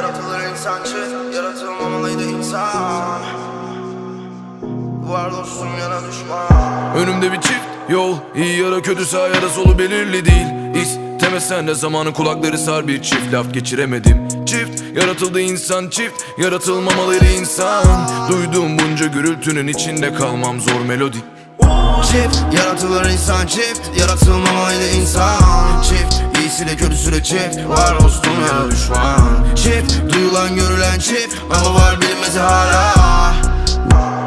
Yaratılır insancı Yaratılmamalıydı insan. Var dostum düşman. Önümde bir çift yol iyi ya da kötü sağ ya da solu belirli değil. İstemesen de zamanın kulakları sar bir çift. Laf geçiremedim. Çift Yaratıldı insan çift Yaratılmamalıydı insan. Duyduğum bunca gürültünün içinde kalmam zor melodi. Çift yaratılır insan çift Yaratılmamalıydı insan. Çift çift Var dostum ya. Da düşman. Çift duyulan görülen çift Ama var bilinmezi hala.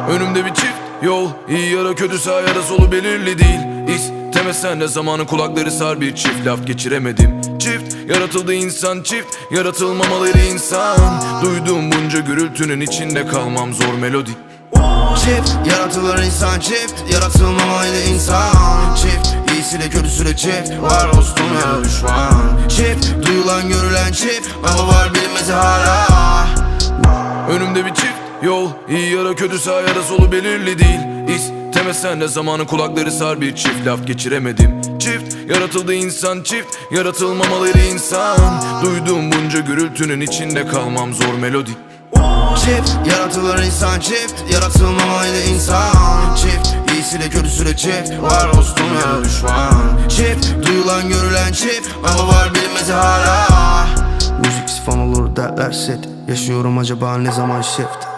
Önümde bir çift yol. İyi ya da kötü sağ ya da solu belirli değil. İstemesen de zamanın kulakları sar bir çift. Laf geçiremedim. Çift yaratıldı insan çift. Yaratılmamaları insan. Duyduğum bunca gürültünün içinde kalmam zor melodi. Çift yaratılır insan çift. Yaratılmamaydı insan. Çift iyisiyle kötüsüyle çift Var dostum ya düşman Çift duyulan görülen çift Ama var bilinmezi hala Önümde bir çift yol iyi ya da kötü sağ ya da solu belirli değil. İstemesen de zamanın kulakları sar bir çift. Laf geçiremedim. Çift yaratıldı insan çift yaratılmamaları insan. Duyduğum bunca gürültünün içinde kalmam zor melodi. Çift yaratılır insan çift Yaratılmamaydı insan. Çift çift Var dostum ya. Da düşman. Çift duyulan görülen çift. Ama var bilinmezi hala. Müzik sifon olur derler set. Yaşıyorum acaba ne zaman shift